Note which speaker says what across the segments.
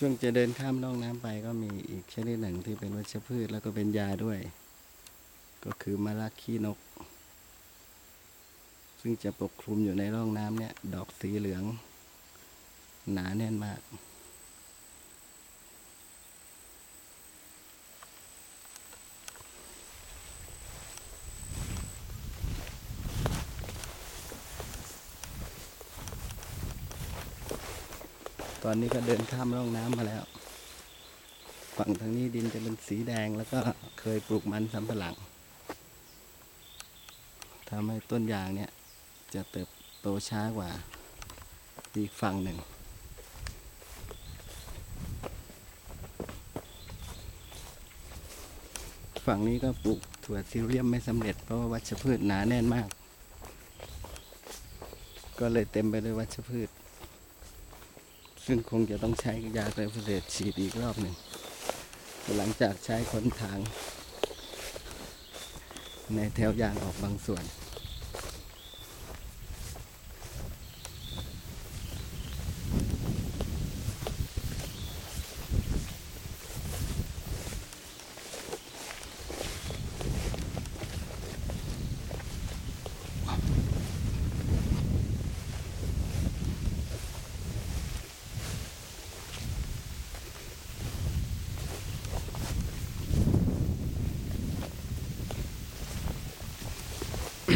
Speaker 1: ช่วงจะเดินข้ามร่องน้ำไปก็มีอีกชนิดหนึ่งที่เป็นวัชพืชแล้วก็เป็นยาด้วย ก็คือมะระขี้นก ซึ่งจะปกคลุมอยู่ในร่องน้ำเนี่ย ดอกสีเหลือง หนาแน่นมาก ตอนนี้ก็เดินข้ามร่องน้ำมาแล้ว ฝั่งทางนี้ดินจะเป็นสีแดงแล้วก็เคยปลูกมันสำปะหลังทำให้ต้นยางเนี่ยจะเติบโตช้ากว่าอีกฝั่งหนึ่ง ฝั่งนี้ก็ปลูกถั่วซิเลียมไม่สำเร็จเพราะว่าวัชพืชหนาแน่นมาก ก็เลยเต็มไปด้วยวัชพืช ซึ่งคงจะต้องใช้ยาไกลโฟเสตฉีดอีกรอบหนึ่ง หลังจากใช้ขนทาง ในแถวยางออกบางส่วน ก็เ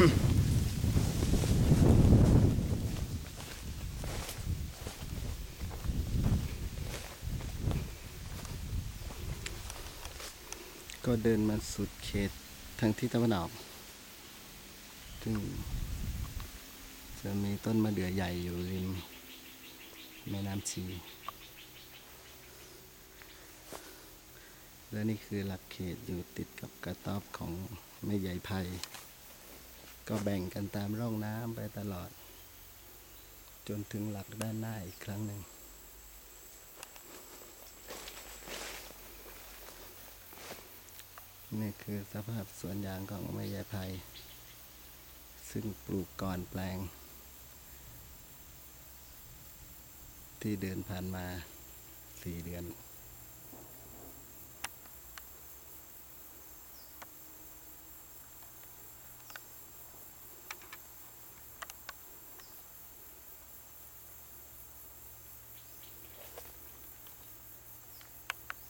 Speaker 1: ดินมาสุดเขตทางทิศตะวันออก ซึ่งจะมีต้นมะเดื่อใหญ่อยู่ริมแม่น้ำชี และนี่คือหลักเขตอยู่ติดกับกระต๊อบของแม่ใหญ่ไพ ก็แบ่งกันตามร่องน้ำไปตลอด จนถึงหลักด้านหน้าอีกครั้งหนึ่ง นี่คือสภาพสวนยางของแม่ยายไพซึ่งปลูกก่อนแปลง ที่เดินผ่านมาสี่เดือน